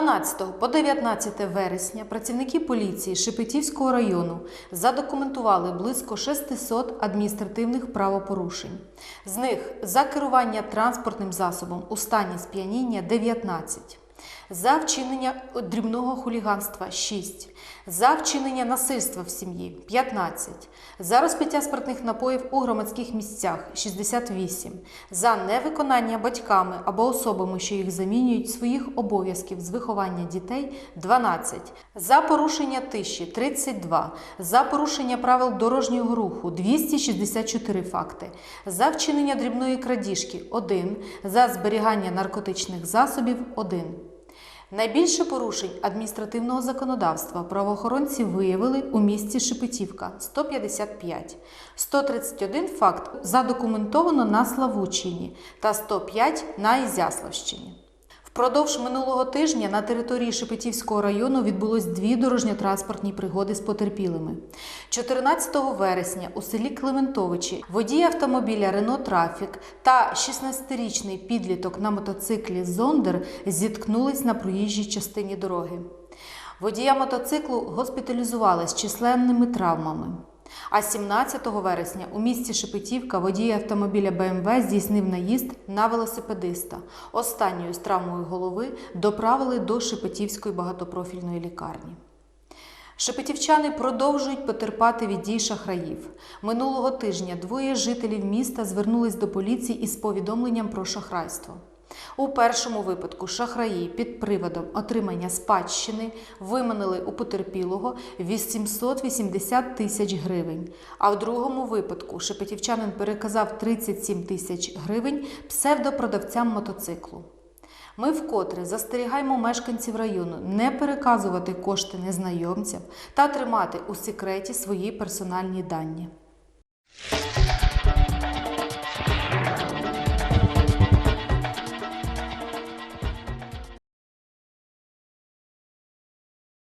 12 по 19 вересня працівники поліції Шепетівського району задокументували близько 600 адміністративних правопорушень. З них за керування транспортним засобом у стані сп'яніння 19, за вчинення дрібного хуліганства 6, за вчинення насильства в сім'ї 15, за розпиття спиртних напоїв у громадських місцях 68, за невиконання батьками або особами, що їх замінюють своїх обов'язків з виховання дітей 12, за порушення тиші 32, за порушення правил дорожнього руху 264 факти, за вчинення дрібної крадіжки 1, за зберігання наркотичних засобів 1. Найбільше порушень адміністративного законодавства правоохоронці виявили у місті Шепетівка 155, 131 факт задокументовано на Славучині та 105 на Ізяславщині. Впродовж минулого тижня на території Шепетівського району відбулось дві дорожньо-транспортні пригоди з потерпілими. 14 вересня у селі Клементовичі водій автомобіля Рено Трафік та 16-річний підліток на мотоциклі Зондер зіткнулись на проїжджій частині дороги. Водія мотоциклу госпіталізували з численними травмами. А 17 вересня у місті Шепетівка водій автомобіля БМВ здійснив наїзд на велосипедиста. Останньою з травмою голови доправили до Шепетівської багатопрофільної лікарні. Шепетівчани продовжують потерпати від дій шахраїв. Минулого тижня двоє жителів міста звернулись до поліції із повідомленням про шахрайство. У першому випадку шахраї під приводом отримання спадщини виманили у потерпілого 880 тисяч гривень. А в другому випадку шепетівчанин переказав 37 тисяч гривень псевдопродавцям мотоциклу. Ми вкотре застерігаємо мешканців району не переказувати кошти незнайомцям та тримати у секреті свої персональні дані.